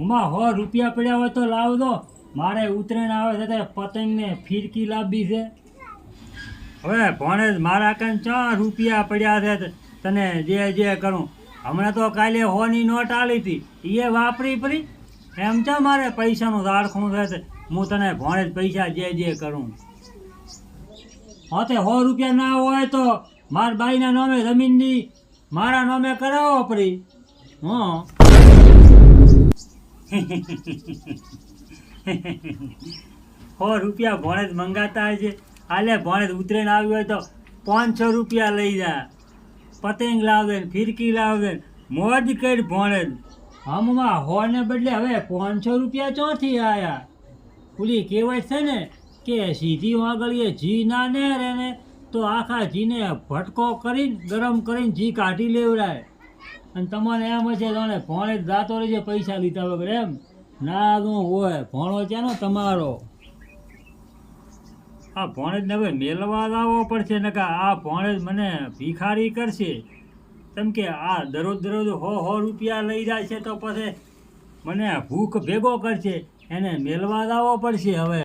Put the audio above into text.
ઉમાં હો રૂપિયા પડ્યા હોય તો લાવ દો. મારે ઉતરેણ આવે છે તે પતંગને ફિરકી લાવવી છે. હવે ભણે મારા કંઈ ચાર રૂપિયા પડ્યા છે તને જે જે કરું. હમણાં તો કાલે હોની નોટ આલી હતી. એ વાપરી પડી એમ ચા મારે પૈસાનું ઝાડખું છે હું તને ભણે પૈસા જે જે કરું. હા તે સો રૂપિયા ના હોય તો મારા બાઈના નામે જમીનની મારા નામે કરાવો પડી હા. સો રૂપિયા ભણેજ મંગાતા હોય છે. હાલે ભણે જ ઉતરીને આવ્યું હોય તો પાંચસો રૂપિયા લઈ જા. પતંગ લાવે ફિરકી લાવે મોજ કરી ભણેજ. હમમાં હોને બદલે હવે પાંચસો રૂપિયા ચોથી આયા. પૂલી કહેવાય છે ને કે સીધી વાગળીએ જી ના ને રે ને તો આખા જીને ભટકો કરીને, ગરમ કરીને જી કાઢી લેવડાય અને તમારે એમ હશે જાણે ભણે જાતો રહેશે પૈસા લીધા વગર. એમ. ના તું હોય. ભોણો છે ને તમારો. આ ભોણે જ હવે મેલવા લાવવો પડશે ને કે આ ભોણે જ મને ભિખારી કરશે. કેમ કે આ દરરોજ દરરોજ હો હો રૂપિયા લઈ જાય છે, તો પછી મને ભૂખ ભેગો કરશે. એને મેલવા લાવવો પડશે હવે.